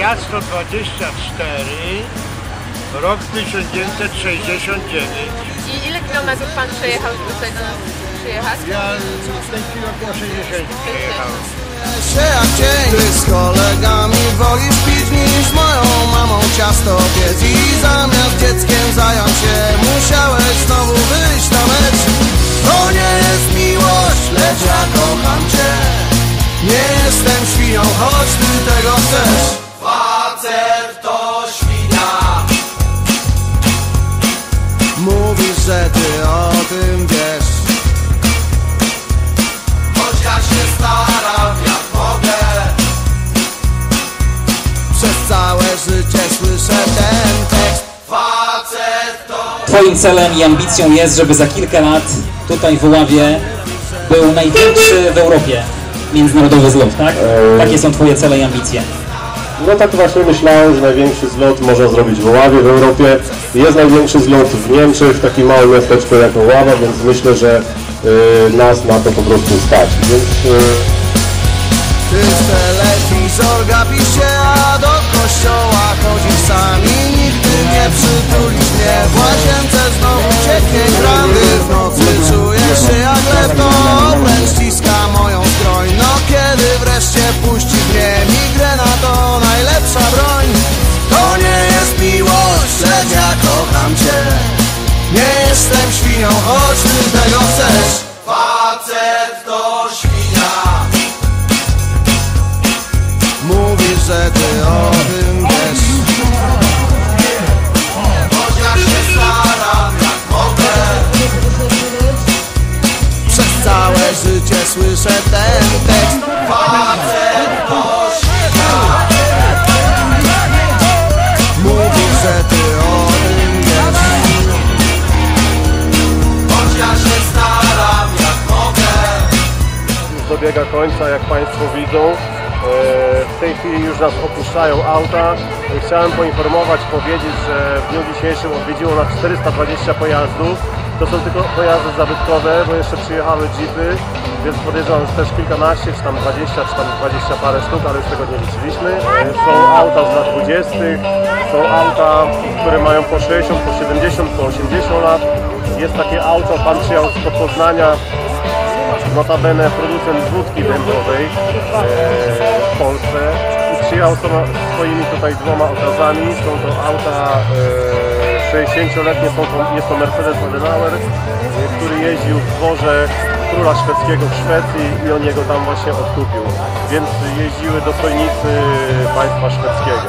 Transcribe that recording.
Fiat 124, rok 1969. I ile kilometrów pan przejechał, żeby tutaj do nas przyjechać? Ja w tej chwili około 60 przejechałem. się z kolegami całe życie słyszę ten tekst Facet to Twoim celem i ambicją jest, żeby za kilka lat tutaj w Oławie był największy w Europie międzynarodowy zlot, tak? Takie są Twoje cele i ambicje. No tak właśnie myślałem, że największy zlot można zrobić w Oławie w Europie. Jest największy zlot w Niemczech, takie małe miasteczko jak Oława, więc myślę, że y, nas na to po prostu stać. Więc y, Ty w telewizor gapisz się, sami Nigdy nie przytulisz mnie W łazience znowu cieknie grandy W nocy czujesz się jak lew To obręcz ściska moją skroń No kiedy wreszcie puści mnie Migrena to najlepsza broń. To nie jest miłość, lecz ja kocham cię. Nie jestem świnią, choć ty tego chcesz. Facet to świnia. Mówisz, że ty o dobiega końca, jak Państwo widzą. E, W tej chwili już nas opuszczają auta. Chciałem poinformować, powiedzieć, że w dniu dzisiejszym odwiedziło nas 420 pojazdów. To są tylko pojazdy zabytkowe, bo jeszcze przyjechały jeepy, więc podejrzewam, że też kilkanaście, czy tam 20, czy tam 20 parę sztuk, ale już tego nie liczyliśmy. Są auta z lat 20., są auta, które mają po 60, po 70, po 80 lat. Jest takie auto, pan przyjechał z Poznania, notabene producent wódki dębowej e, w Polsce przyjechał swoimi tutaj dwoma okazami. Są to auta e, 60-letnie, są to, jest to Mercedes Adenauer, e, który jeździł w dworze króla szwedzkiego w Szwecji i on jego tam właśnie odkupił. Więc jeździły dostojnicy państwa szwedzkiego.